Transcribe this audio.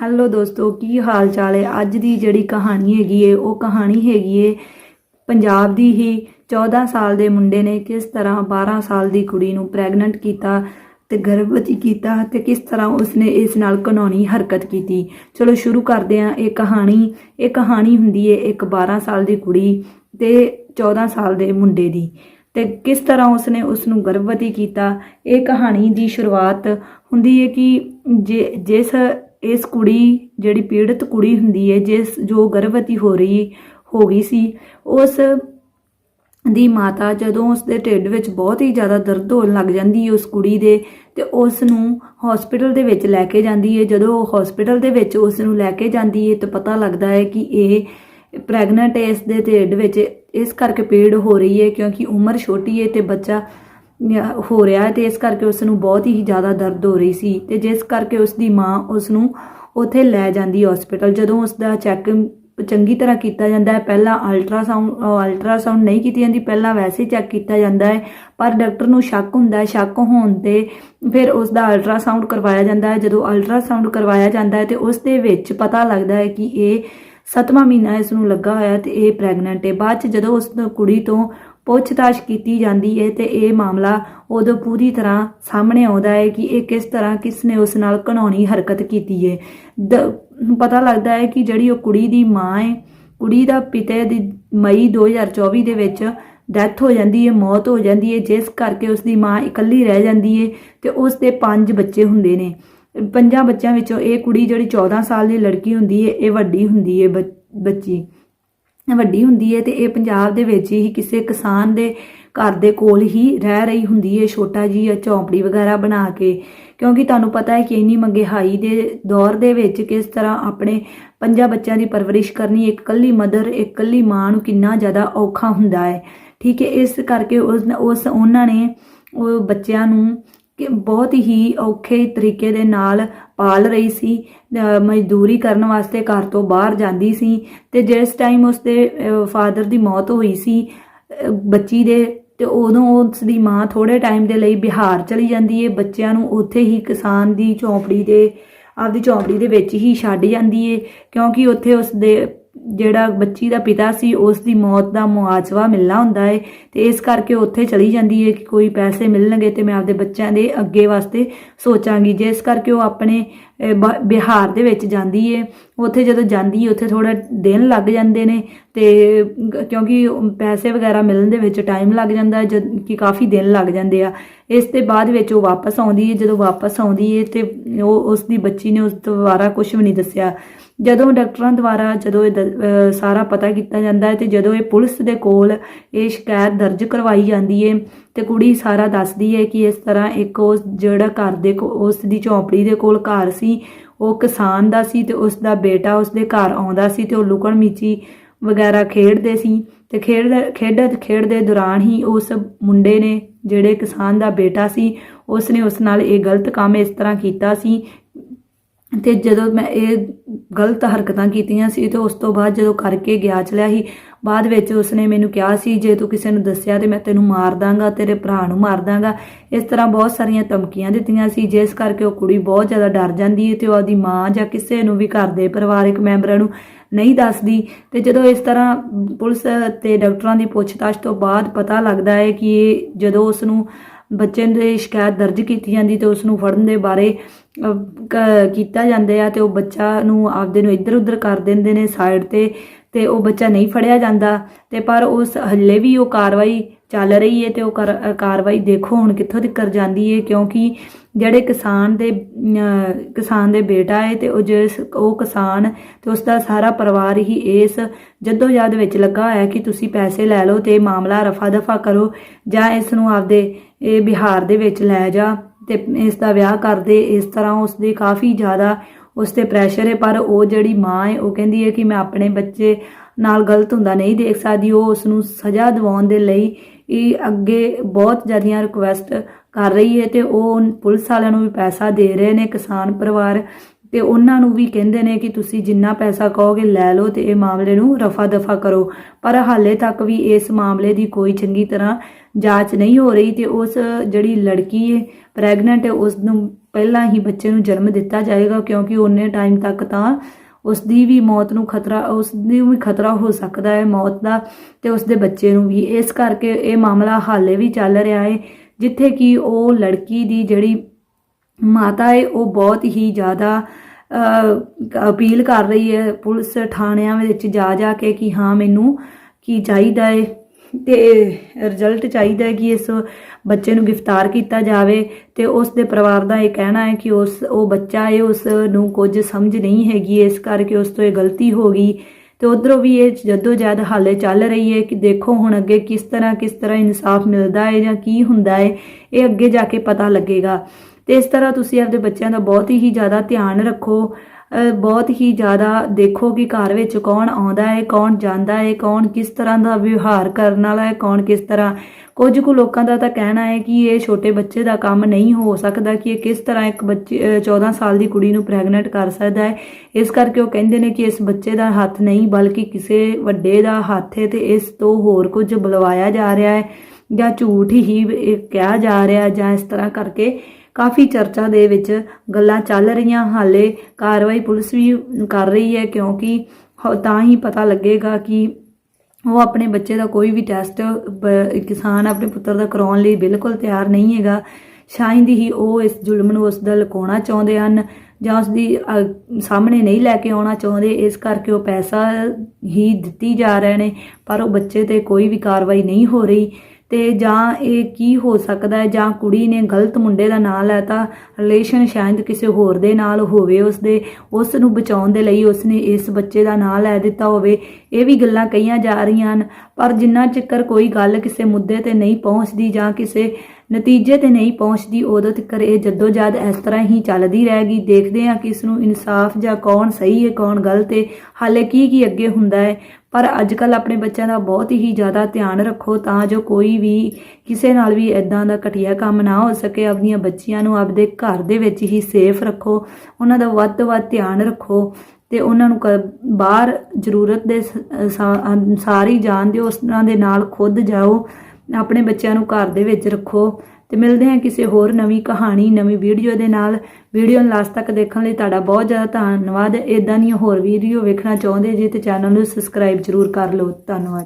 Hello ਦੋਸਤੋ, ਕੀ ਹਾਲ ਚਾਲ ਹੈ? ਅੱਜ ਦੀ ਜਿਹੜੀ ਕਹਾਣੀ ਹੈਗੀ ਏ, ਉਹ ਕਹਾਣੀ ਹੈਗੀ ਏ ਪੰਜਾਬ ਦੀ ਹੀ। 14 ਸਾਲ ਦੇ ਮੁੰਡੇ ਨੇ ਕਿਸ ਤਰ੍ਹਾਂ 12 ਸਾਲ ਦੀ ਕੁੜੀ ਨੂੰ ਪ੍ਰੈਗਨੈਂਟ ਕੀਤਾ ਤੇ ਗਰਭਵਤੀ ਕੀਤਾ ਤੇ ਕਿਸ ਤਰ੍ਹਾਂ ਉਸਨੇ ਇਸ ਨਾਲ ਕਾਨੂੰਨੀ ਹਰਕਤ ਕੀਤੀ। ਚਲੋ ਸ਼ੁਰੂ ਕਰਦੇ ਹਾਂ ਇਹ ਕਹਾਣੀ। ਇਹ ਕਹਾਣੀ ਹੁੰਦੀ ਏ ਇੱਕ 12 ਸਾਲ ਦੀ ਕੁੜੀ ਤੇ 14 ਸਾਲ ਦੇ ਮੁੰਡੇ ਦੀ। ਤੇ ਕਿਸ ਤਰ੍ਹਾਂ ਉਸਨੇ ਉਸ ਨੂੰ ਗਰਭਵਤੀ ਕੀਤਾ? ਇਹ ਕਹਾਣੀ ਦੀ ਸ਼ੁਰੂਆਤ ਹੁੰਦੀ ਹੈ ਕਿ ਜੇ, ਜਿਸ ਇਸ ਕੁੜੀ ਜਿਹੜੀ ਪੀੜਤ ਕੁੜੀ ਹੁੰਦੀ ਹੈ, ਜਿਸ ਜੋ ਗਰਭਵਤੀ ਹੋ ਰਹੀ, ਹੋ ਗਈ ਸੀ, ਉਸ ਦੀ ਮਾਤਾ ਜਦੋਂ ਉਸ ਦੇ ਢਿੱਡ ਵਿੱਚ ਬਹੁਤ ਹੀ ਜ਼ਿਆਦਾ ਦਰਦ ਹੋਣ ਲੱਗ ਜਾਂਦੀ ਹੈ ਉਸ ਕੁੜੀ ਦੇ, ਤੇ ਉਸ ਨੂੰ ਹਸਪੀਟਲ ਦੇ ਵਿੱਚ ਲੈ ਕੇ ਜਾਂਦੀ ਹੈ। ਜਦੋਂ ਉਹ ਹਸਪੀਟਲ ਦੇ ਵਿੱਚ ਉਸ ਨੂੰ ਲੈ ਕੇ ਜਾਂਦੀ ਹੈ, ਤਾਂ ਪਤਾ ਲੱਗਦਾ ਹੈ ਕਿ ਇਹ ਪ੍ਰੈਗਨੈਂਟ ਹੈ, ਇਸ ਦੇ ਢਿੱਡ ਵਿੱਚ ਇਸ ਕਰਕੇ ਪੀੜ ਹੋ ਰਹੀ ਹੈ ਕਿਉਂਕਿ ਉਮਰ ਛੋਟੀ ਹੈ ਤੇ ਬੱਚਾ ਹੋ ਰਿਹਾ ਹੈ ਤੇ ਇਸ ਕਰਕੇ ਉਸ ਨੂੰ ਬਹੁਤ ਹੀ ਜ਼ਿਆਦਾ ਦਰਦ ਹੋ ਰਹੀ ਸੀ ਤੇ ਜਿਸ ਕਰਕੇ ਉਸ ਦੀ ਮਾਂ ਉਸ ਨੂੰ ਉੱਥੇ ਲੈ ਜਾਂਦੀ ਹਸਪੀਟਲ ਜਦੋਂ ਉਸ ਦਾ ਚੈੱਕ ਚੰਗੀ ਤਰ੍ਹਾਂ ਕੀਤਾ ਜਾਂਦਾ ਹੈ, ਪਹਿਲਾਂ ਅਲਟਰਾਸਾਊਂਡ ਅਲਟਰਾਸਾਊਂਡ ਨਹੀਂ ਕੀਤੀ ਜਾਂਦੀ, ਪਹਿਲਾਂ ਵੈਸੇ ਚੈੱਕ ਕੀਤਾ ਜਾਂਦਾ ਹੈ, ਪਰ ਡਾਕਟਰ ਨੂੰ ਸ਼ੱਕ ਹੁੰਦਾ ਹੈ, ਸ਼ੱਕ ਹੋਣ ਤੇ ਫਿਰ ਉਸ ਦਾ ਅਲਟਰਾਸਾਊਂਡ ਕਰਵਾਇਆ ਜਾਂਦਾ ਹੈ। ਜਦੋਂ ਅਲਟਰਾਸਾਊਂਡ ਕਰਵਾਇਆ ਜਾਂਦਾ ਹੈ ਤੇ ਉਸ ਦੇ ਵਿੱਚ ਪਤਾ ਲੱਗਦਾ ਹੈ ਕਿ ਇਹ ਸੱਤਵਾਂ ਮਹੀਨਾ ਇਸ ਨੂੰ ਲੱਗਾ ਹੋਇਆ ਤੇ ਇਹ ਪ੍ਰੈਗਨੈਂਟ ਹੈ। ਬਾਅਦ ਚ ਜਦੋਂ ਉਸ ਕੁੜੀ ਤੋਂ ਪੁੱਛਤਾਛ ਕੀਤੀ ਜਾਂਦੀ ਹੈ ਤੇ ਇਹ ਮਾਮਲਾ ਉਦੋਂ ਪੂਰੀ ਤਰ੍ਹਾਂ ਸਾਹਮਣੇ ਆਉਂਦਾ ਹੈ ਕਿ ਇਹ ਕਿਸ ਤਰ੍ਹਾਂ ਕਿਸ ਨੇ ਉਸ ਨਾਲ ਘਣਾਉਣੀ ਹਰਕਤ ਕੀਤੀ ਹੈ ਦ- ਪਤਾ ਲੱਗਦਾ ਹੈ ਕਿ ਜਿਹੜੀ ਉਹ ਕੁੜੀ ਦੀ ਮਾਂ ਹੈ ਕੁੜੀ ਦਾ ਪਿਤਾ ਦੀ ਮਈ 2024 ਦੇ ਵਿੱਚ ਡੈਥ ਹੋ ਜਾਂਦੀ ਹੈ ਮੌਤ ਹੋ ਜਾਂਦੀ ਹੈ ਜਿਸ ਕਰਕੇ ਉਸ ਦੀ ਮਾਂ ਇਕੱਲੀ ਰਹਿ ਜਾਂਦੀ ਹੈ ਤੇ ਉਸ ਦੇ ਪੰਜ ਬੱਚੇ ਹੁੰਦੇ ਨੇ। ਪੰਜਾਂ ਬੱਚਿਆਂ ਵਿੱਚੋਂ ਇਹ ਕੁੜੀ ਜਿਹੜੀ 14 ਸਾਲ ਦੀ ਲੜਕੀ ਹੁੰਦੀ ਹੈ ਇਹ ਵੱਡੀ ਹੁੰਦੀ ਹੈ ਬੱਚ- ਬੱਚੀ। ਵੱਡੀ ਹੁੰਦੀ ਹੈ ਤੇ ਇਹ ਪੰਜਾਬ ਦੇ ਵਿੱਚ ਹੀ ਕਿਸੇ ਕਿਸਾਨ ਦੇ ਘਰ ਦੇ ਕੋਲ ਹੀ ਰਹਿ ਰਹੀ ਹੁੰਦੀ ਹੈ ਛੋਟਾ ਜੀ ਝੌਂਪੜੀ ਵਗੈਰਾ ਬਣਾ ਕੇ। ਕਿਉਂਕਿ ਤੁਹਾਨੂੰ ਪਤਾ ਹੈ ਕਿ ਇੰਨੀ ਮਹਿੰਗਾਈ ਦੇ ਦੌਰ ਦੇ ਵਿੱਚ ਕਿਸ ਤਰ੍ਹਾਂ ਆਪਣੇ ਪੰਜਾਂ ਬੱਚਿਆਂ ਦੀ ਪਰਵਰਿਸ਼ ਕਰਨੀ, ਇੱਕ ਇਕੱਲੀ ਮਦਰ, ਇੱਕ ਇਕੱਲੀ ਮਾਂ ਨੂੰ ਕਿੰਨਾ ਜ਼ਿਆਦਾ ਔਖਾ ਹੁੰਦਾ ਹੈ ਠੀਕ ਹੈ ਇਸ ਕਰਕੇ ਉਸ ਉਸ, ਉਹਨਾਂ ਨੇ ਉਹ ਬੱਚਿਆਂ ਨੂੰ ਕਿ ਬਹੁਤ ਹੀ ਔਖੇ ਤਰੀਕੇ ਦੇ ਨਾਲ ਪਾਲ ਰਹੀ ਸੀ ਮਜ਼ਦੂਰੀ ਕਰਨ ਵਾਸਤੇ ਘਰ ਤੋਂ ਬਾਹਰ ਜਾਂਦੀ ਸੀ ਤੇ ਜਿਸ ਟਾਈਮ ਉਸਦੇ ਫਾਦਰ ਦੀ ਮੌਤ ਹੋਈ ਸੀ ਬੱਚੀ ਦੇ, ਤੇ ਉਦੋਂ ਉਸ ਦੀ ਮਾਂ ਥੋੜੇ ਟਾਈਮ ਦੇ ਲਈ ਬਿਹਾਰ ਚਲੀ ਜਾਂਦੀ ਹੈ ਬੱਚਿਆਂ ਨੂੰ ਉੱਥੇ ਹੀ ਕਿਸਾਨ ਦੀ ਝੌਂਪੜੀ ਦੇ, ਆਪਦੀ ਝੌਂਪੜੀ ਦੇ ਵਿੱਚ ਹੀ ਛੱਡ ਜਾਂਦੀ ਹੈ ਕਿਉਂਕਿ ਉੱਥੇ ਉਸ ਦੇ ਜਿਹੜਾ ਬੱਚੀ ਦਾ ਪਿਤਾ ਸੀ ਉਸ ਦੀ ਮੌਤ ਦਾ ਮੁਆਵਜ਼ਾ ਮਿਲਣਾ ਹੁੰਦਾ ਹੈ ਤੇ ਇਸ ਕਰਕੇ ਉੱਥੇ ਚਲੀ ਜਾਂਦੀ ਹੈ ਕਿ ਕੋਈ ਪੈਸੇ ਮਿਲਣਗੇ ਤੇ ਮੈਂ ਆਪਦੇ ਬੱਚਿਆਂ ਦੇ ਅੱਗੇ ਵਾਸਤੇ ਸੋਚਾਂਗੀ। ਜਿਸ ਕਰਕੇ ਉਹ ਆਪਣੇ ਬਿਹਾਰ ਦੇ ਵਿੱਚ ਜਾਂਦੀ ਹੈ ਉੱਥੇ ਜਦੋਂ ਜਾਂਦੀ ਹੈ ਉੱਥੇ ਥੋੜਾ ਦਿਨ ਲੱਗ ਜਾਂਦੇ ਨੇ ਤੇ ਕਿਉਂਕਿ ਪੈਸੇ ਵਗੈਰਾ ਮਿਲਣ ਦੇ ਵਿੱਚ ਟਾਈਮ ਲੱਗ ਜਾਂਦਾ ਜਦ ਕਿ ਕਾਫੀ ਦਿਨ ਲੱਗ ਜਾਂਦੇ ਆ। ਇਸ ਦੇ ਬਾਅਦ ਵਿੱਚ ਉਹ ਵਾਪਸ ਆਉਂਦੀ ਹੈ ਜਦੋਂ ਵਾਪਸ ਆਉਂਦੀ ਹੈ ਤੇ ਉਹ ਉਸ ਦੀ ਬੱਚੀ ਨੇ ਉਸ ਤੋਂ ਦੁਬਾਰਾ ਕੁਝ ਵੀ ਨਹੀਂ ਦੱਸਿਆ। ਜਦੋਂ ਡਾਕਟਰਾਂ ਦੁਆਰਾ ਜਦੋਂ ਇਹ ਦ- ਸਾਰਾ ਪਤਾ ਕੀਤਾ ਜਾਂਦਾ ਹੈ ਤੇ ਜਦੋਂ ਇਹ ਪੁਲਿਸ ਦੇ ਕੋਲ ਇਹ ਸ਼ਿਕਾਇਤ ਦਰਜ ਕਰਵਾਈ ਜਾਂਦੀ ਹੈ ਤੇ ਕੁੜੀ ਸਾਰਾ ਦੱਸਦੀ ਹੈ ਕਿ ਇਸ ਤਰ੍ਹਾਂ ਇੱਕ ਉਸ ਜਿਹੜਾ ਘਰ ਦੇ ਕੋ- ਉਸ ਦੀ ਝੌਂਪੜੀ ਦੇ ਕੋਲ ਘਰ ਸੀ ਉਹ ਕਿਸਾਨ ਦਾ ਸੀ ਤੇ ਉਸ ਦਾ ਬੇਟਾ ਉਸ ਦੇ ਘਰ ਆਉਂਦਾ ਸੀ ਤੇ ਉਹ ਲੁਕਣ ਮੀਚੀ ਵਗੈਰਾ ਖੇਡਦੇ ਸੀ ਤੇ ਖੇਡ ਖੇਡਦੇ ਖੇਡਦੇ ਦੌਰਾਨ ਹੀ ਉਸ ਮੁੰਡੇ ਨੇ, ਜਿਹੜੇ ਕਿਸਾਨ ਦਾ ਬੇਟਾ ਸੀ ਉਸ ਨੇ ਉਸ ਨਾਲ ਇਹ ਗਲਤ ਕੰਮ ਇਸ ਤਰ੍ਹਾਂ ਕੀਤਾ ਸੀ ਤੇ ਜਦੋਂ ਮੈਂ ਇਹ ਗਲਤ ਹਰਕਤਾਂ ਕੀਤੀਆਂ ਸੀ ਤੇ ਉਸ ਤੋਂ ਬਾਅਦ ਜਦੋਂ ਕਰਕੇ ਗਿਆ, ਚਲਿਆ ਸੀ, ਬਾਅਦ ਵਿੱਚ ਉਸਨੇ ਮੈਨੂੰ ਕਿਹਾ ਸੀ, ਜੇ ਤੂੰ ਕਿਸੇ ਨੂੰ ਦੱਸਿਆ ਤੇ ਮੈਂ ਤੈਨੂੰ ਮਾਰ ਦਾਂਗਾ, ਤੇਰੇ ਭਰਾ ਨੂੰ ਮਾਰ ਦਾਂਗਾ। ਇਸ ਤਰ੍ਹਾਂ ਬਹੁਤ ਸਾਰੀਆਂ ਧਮਕੀਆਂ ਦਿੱਤੀਆਂ ਸੀ, ਜਿਸ ਕਰਕੇ ਉਹ ਕੁੜੀ ਬਹੁਤ ਜ਼ਿਆਦਾ ਡਰ ਜਾਂਦੀ ਹੈ ਤੇ ਉਹਦੀ ਮਾਂ ਜਾਂ ਕਿਸੇ ਨੂੰ ਵੀ ਘਰ ਦੇ ਪਰਿਵਾਰਕ ਮੈਂਬਰਾਂ ਨੂੰ ਨਹੀਂ ਦੱਸਦੀ। ਤੇ ਜਦੋਂ ਇਸ ਤਰ੍ਹਾਂ ਪੁਲਿਸ ਤੇ ਡਾਕਟਰਾਂ ਦੀ ਪੁੱਛਤਾਛ ਤੋਂ ਬਾਅਦ ਪਤਾ ਲੱਗਦਾ ਹੈ ਕਿ ਇਹ ਜਦੋਂ ਉਸ ਨੂੰ ਬੱਚੇ ਦੇ ਸ਼ਿਕਾਇਤ ਦਰਜ ਕੀਤੀ ਜਾਂਦੀ ਤੇ ਉਸ ਨੂੰ ਫੜਨ ਦੇ ਬਾਰੇ ਕੀਤਾ ਜਾਂਦਾ ਆ ਤੇ ਉਹ ਬੱਚਾ ਨੂੰ ਆਪਦੇ ਨੂੰ ਇੱਧਰ ਉੱਧਰ ਕਰ ਦਿੰਦੇ ਨੇ ਸਾਈਡ ਤੇ ਤੇ ਉਹ ਬੱਚਾ ਨਹੀਂ ਫੜਿਆ ਜਾਂਦਾ ਤੇ ਪਰ ਉਸ ਹੱਲੇ ਵੀ ਉਹ ਕਾਰਵਾਈ ਚੱਲ ਰਹੀ ਹੈ ਤੇ ਉਹ ਕਰ- ਕਾਰਵਾਈ ਦੇਖੋ ਹੁਣ ਕਿੱਥੋਂ ਤੱਕ ਜਾਂਦੀ ਹੈ ਕਿਉਂਕਿ ਜਿਹੜੇ ਕਿਸਾਨ ਦੇ ਕਿਸਾਨ ਦੇ ਬੇਟਾ ਹੈ ਤੇ ਉਹ ਜਿਸ, ਉਹ ਕਿਸਾਨ ਤੇ ਉਸ ਦਾ ਸਾਰਾ ਪਰਿਵਾਰ ਹੀ ਇਸ ਜਦੋਜਹਿਦ ਵਿੱਚ ਲੱਗਾ ਹੋਇਆ ਕਿ ਤੁਸੀਂ ਪੈਸੇ ਲੈ ਲਓ ਤੇ ਮਾਮਲਾ ਰਫਾ ਦਫਾ ਕਰੋ ਜਾਂ ਇਸ ਨੂੰ ਆਪਦੇ, ਇਹ ਬਿਹਾਰ ਦੇ ਵਿੱਚ ਲੈ ਜਾ ਤੇ ਇਸ ਦਾ ਵਿਆਹ ਕਰਦੇ ਇਸ ਤਰ੍ਹਾਂ ਉਸ ਦੀ ਕਾਫੀ ਜ਼ਿਆਦਾ ਉਸ ਤੇ ਪ੍ਰੈਸ਼ਰ ਹੈ, ਪਰ ਉਹ ਜਿਹੜੀ ਮਾਂ ਹੈ, ਉਹ ਕਹਿੰਦੀ ਹੈ ਕਿ ਮੈਂ ਆਪਣੇ ਬੱਚੇ ਨਾਲ ਗਲਤ ਹੁੰਦਾ ਨਹੀਂ ਦੇਖ ਸਕਦੀ। ਉਹ ਉਸ ਨੂੰ ਸਜ਼ਾ ਦਿਵਾਉਣ ਦੇ ਲਈ ਇਹ ਅੱਗੇ ਬਹੁਤ ਜ਼ਿਆਦੀਆਂ ਰਿਕੁਐਸਟ ਕਰ ਰਹੀ ਹੈ ਤੇ ਉਹ ਪੁਲਿਸ ਵਾਲਿਆਂ ਨੂੰ ਵੀ ਪੈਸਾ ਦੇ ਰਹੇ ਨੇ, ਕਿਸਾਨ ਪਰਿਵਾਰ। ਤੇ ਉਹਨਾਂ ਨੂੰ ਵੀ ਕਹਿੰਦੇ ਨੇ ਕਿ ਤੁਸੀਂ ਜਿੰਨਾ ਪੈਸਾ ਕਹੋਗੇ ਲੈ ਲਓ ਤੇ ਇਹ ਮਾਮਲੇ ਨੂੰ ਰਫਾ ਦਫਾ ਕਰੋ। ਪਰ ਹਾਲੇ ਤੱਕ ਵੀ ਇਸ ਮਾਮਲੇ ਦੀ ਕੋਈ ਚੰਗੀ ਤਰ੍ਹਾਂ ਜਾਂਚ ਨਹੀਂ ਹੋ ਰਹੀ ਤੇ ਉਸ ਜਿਹੜੀ ਲੜਕੀ ਹੈ ਪ੍ਰੈਗਨੈਂਟ ਹੈ ਉਸ ਨੂੰ ਪਹਿਲਾਂ ਹੀ ਬੱਚੇ ਨੂੰ ਜਨਮ ਦਿੱਤਾ ਜਾਏਗਾ, ਕਿਉਂਕਿ ਉਹਨੇ ਟਾਈਮ ਤੱਕ ਤਾਂ ਉਸ ਦੀ ਵੀ ਮੌਤ ਨੂੰ ਖਤਰਾ ਉਸ ਦੀ ਵੀ ਖਤਰਾ ਹੋ ਸਕਦਾ ਹੈ ਮੌਤ ਦਾ ਤੇ ਉਸ ਦੇ ਬੱਚੇ ਨੂੰ ਵੀ। ਇਸ ਕਰਕੇ ਇਹ ਮਾਮਲਾ ਹਾਲੇ ਵੀ ਚੱਲ ਰਿਹਾ ਹੈ, ਜਿੱਥੇ ਕਿ ਉਹ ਲੜਕੀ ਦੀ ਜਿਹੜੀ ਮਾਤਾ ਹੈ, ਉਹ ਬਹੁਤ ਹੀ ਜ਼ਿਆਦਾ ਅਪੀਲ ਕਰ ਰਹੀ ਹੈ। ਪੁਲਿਸ ਥਾਣਿਆਂ ਵਿੱਚ ਜਾ ਜਾ ਕੇ ਕਿ ਹਾਂ, ਮੈਨੂੰ ਕੀ ਚਾਹੀਦਾ ਹੈ? ਤੇ ਰਿਜ਼ਲਟ ਚਾਹੀਦਾ ਹੈ ਕਿ ਇਸ ਬੱਚੇ ਨੂੰ ਗ੍ਰਿਫਤਾਰ ਕੀਤਾ ਜਾਵੇ ਤੇ ਉਸ ਦੇ ਪਰਿਵਾਰ ਦਾ ਇਹ ਕਹਿਣਾ ਹੈ ਕਿ ਉਸ, ਉਹ ਬੱਚਾ ਹੈ, ਉਸ ਨੂੰ ਕੁਝ ਸਮਝ ਨਹੀਂ ਹੈਗੀ, ਇਸ ਕਰਕੇ ਉਸ ਤੋਂ ਇਹ ਗਲਤੀ ਹੋ ਗਈ। ਤੇ ਉਧਰੋਂ ਵੀ ਇਹ ਜਦੋਂ ਜਦ ਹਾਲੇ ਚੱਲ ਰਹੀ ਹੈ ਕਿ ਦੇਖੋ ਹੁਣ ਅੱਗੇ ਕਿਸ ਤਰ੍ਹਾਂ ਕਿਸ ਤਰ੍ਹਾਂ ਇਨਸਾਫ ਮਿਲਦਾ ਹੈ ਜਾਂ ਕੀ ਹੁੰਦਾ ਹੈ, ਇਹ ਅੱਗੇ ਜਾ ਕੇ ਪਤਾ ਲੱਗੇਗਾ। ਤੇ ਇਸ ਤਰ੍ਹਾਂ ਤੁਸੀਂ ਆਪਣੇ ਬੱਚਿਆਂ ਦਾ ਬਹੁਤ ਹੀ ਜ਼ਿਆਦਾ ਧਿਆਨ ਰੱਖੋ। ਬਹੁਤ ਹੀ ਜ਼ਿਆਦਾ ਦੇਖੋ ਕਿ ਘਰ ਵਿੱਚ ਕੌਣ ਆਉਂਦਾ ਹੈ, ਕੌਣ ਜਾਂਦਾ ਹੈ, ਕੌਣ ਕਿਸ ਤਰ੍ਹਾਂ ਦਾ ਵਿਵਹਾਰ ਕਰਨ ਵਾਲਾ ਹੈ, ਕੌਣ ਕਿਸ ਤਰ੍ਹਾਂ। ਕੁਝ ਕੁ ਲੋਕਾਂ ਦਾ ਤਾਂ ਕਹਿਣਾ ਹੈ ਕਿ ਇਹ ਛੋਟੇ ਬੱਚੇ ਦਾ ਕੰਮ ਨਹੀਂ ਹੋ ਸਕਦਾ ਕਿ ਇਹ ਕਿਸ ਤਰ੍ਹਾਂ ਇੱਕ ਬੱਚੇ, ਅਹ 14 ਸਾਲ ਦੀ ਕੁੜੀ ਨੂੰ ਪ੍ਰੈਗਨੈਂਟ ਕਰ ਸਕਦਾ ਹੈ। ਇਸ ਕਰਕੇ ਉਹ ਕਹਿੰਦੇ ਨੇ ਕਿ ਇਸ ਬੱਚੇ ਦਾ ਹੱਥ ਨਹੀਂ, ਬਲਕਿ ਕਿਸੇ ਵੱਡੇ ਦਾ ਹੱਥ ਹੈ ਤੇ ਇਸ ਤੋਂ ਹੋਰ ਕੁਝ ਬੁਲਵਾਇਆ ਜਾ ਰਿਹਾ ਹੈ ਜਾਂ ਝੂਠ ਹੀ ਕਿਹਾ ਜਾ ਰਿਹਾ ਜਾਂ ਇਸ ਤਰ੍ਹਾਂ ਕਰਕੇ ਕਾਫੀ ਚਰਚਾ ਦੇ ਵਿੱਚ ਗੱਲਾਂ ਚੱਲ ਰਹੀਆਂ। ਹਾਲੇ ਕਾਰਵਾਈ ਪੁਲਿਸ ਵੀ ਕਰ ਰਹੀ ਹੈ ਕਿਉਂਕਿ ਹ- ਤਾਂ ਹੀ ਪਤਾ ਲੱਗੇਗਾ ਕਿ ਉਹ ਆਪਣੇ ਬੱਚੇ ਦਾ ਕੋਈ ਵੀ ਟੈਸਟ ਕਿਸਾਨ ਆਪਣੇ ਪੁੱਤਰ ਦਾ ਕਰਾਉਣ ਲਈ ਬਿਲਕੁਲ ਤਿਆਰ ਨਹੀਂ ਹੈਗਾ। ਸ਼ਾਇਦ ਹੀ ਉਹ ਇਸ ਜ਼ੁਲਮ ਨੂੰ ਉਸ ਦਾ ਲੁਕਾਉਣਾ ਚਾਹੁੰਦੇ ਹਨ ਜਾਂ ਉਸ ਦੀ ਸਾਹਮਣੇ ਨਹੀਂ ਲੈ ਕੇ ਆਉਣਾ ਚਾਹੁੰਦੇ, ਇਸ ਕਰਕੇ ਉਹ ਪੈਸਾ ਹੀ ਦਿੱਤੀ ਜਾ ਰਹੇ ਨੇ, ਪਰ ਉਹ ਬੱਚੇ ਤੇ ਕੋਈ ਵੀ ਕਾਰਵਾਈ ਨਹੀਂ ਹੋ ਰਹੀ। ਤੇ ਜਾਂ ਇਹ ਕੀ ਹੋ ਸਕਦਾ ਹੈ? ਜਾਂ ਕੁੜੀ ਨੇ ਗਲਤ ਮੁੰਡੇ ਦਾ ਨਾਂ ਲੈਤਾ ਰਿਲੇਸ਼ਨ ਸ਼ਾਇਦ ਕਿਸੇ ਹੋਰ ਦੇ ਨਾਲ ਹੋਵੇ ਉਸ ਦੇ ਉਸ ਨੂੰ ਬਚਾਉਣ ਦੇ ਲਈ ਉਸਨੇ ਇਸ ਬੱਚੇ ਦਾ ਨਾਂ ਲੈ ਦਿੱਤਾ ਹੋਵੇ। ਇਹ ਵੀ ਗੱਲਾਂ ਕਹੀਆਂ ਜਾ ਰਹੀਆਂ ਹਨ, ਪਰ ਜਿੰਨਾ ਚੱਕਰ ਕੋਈ ਗੱਲ ਕਿਸੇ ਮੁੱਦੇ ਤੇ ਨਹੀਂ ਪਹੁੰਚਦੀ ਜਾਂ ਕਿਸੇ ਨਤੀਜੇ ਤੇ ਨਹੀਂ ਪਹੁੰਚਦੀ, ਉਦੋਂ ਤੱਕ ਇਹ ਜੱਦੋਜਹਿਦ ਇਸ ਤਰ੍ਹਾਂ ਹੀ ਚੱਲਦੀ ਰਹੇਗੀ। ਦੇਖਦੇ ਹਾਂ ਕਿ ਇਸ ਨੂੰ ਇਨਸਾਫ ਜਾਂ ਕੌਣ ਸਹੀ ਹੈ, ਕੌਣ ਗਲਤ ਹੈ। ਹਾਲੇ ਕੀ ਕੀ ਅੱਗੇ ਹੁੰਦਾ ਹੈ। ਪਰ ਅੱਜ ਕੱਲ ਆਪਣੇ ਬੱਚਿਆਂ ਦਾ ਬਹੁਤ ਹੀ ਜ਼ਿਆਦਾ ਧਿਆਨ ਰੱਖੋ ਤਾਂ ਜੋ ਕੋਈ ਵੀ ਕਿਸੇ ਨਾਲ ਵੀ ਇਦਾਂ ਦਾ ਘਟੀਆ ਕੰਮ ਨਾ ਹੋ ਸਕੇ। ਆਪਣੀਆਂ ਬੱਚੀਆਂ ਨੂੰ ਆਪਦੇ ਘਰ ਦੇ ਵਿੱਚ ਹੀ ਸੇਫ ਰੱਖੋ। ਉਹਨਾਂ ਦਾ ਵੱਧ ਤੋਂ ਵੱਧ ਧਿਆਨ ਰੱਖੋ ਤੇ ਉਹਨਾਂ ਨੂੰ ਕ- ਬਾਹਰ ਜ਼ਰੂਰਤ ਦੇ ਸਾਰੀ ਜਾਣ ਦਿਓ। ਉਹਨਾਂ ਦੇ ਨਾਲ ਖੁਦ ਜਾਓ। ਆਪਣੇ ਬੱਚਿਆਂ ਨੂੰ ਘਰ ਦੇ ਵਿੱਚ ਰੱਖੋ। ਤੇ ਮਿਲਦੇ ਹਾਂ ਕਿਸੇ ਹੋਰ ਨਵੀਂ ਕਹਾਣੀ, ਨਵੀਂ ਵੀਡੀਓ ਦੇ ਨਾਲ। ਵੀਡੀਓ ਨੂੰ ਲਾਸਟ ਤੱਕ ਦੇਖਣ ਲਈ ਤੁਹਾਡਾ ਬਹੁਤ ਜ਼ਿਆਦਾ ਧੰਨਵਾਦ। ਇਦਾਂ ਦੀਆਂ ਹੋਰ ਵੀਡੀਓ ਵੇਖਣਾ ਚਾਹੁੰਦੇ ਜੇ ਤੇ ਚੈਨਲ ਨੂੰ ਸਬਸਕ੍ਰਾਈਬ ਜ਼ਰੂਰ ਕਰ ਲਓ। ਧੰਨਵਾਦ।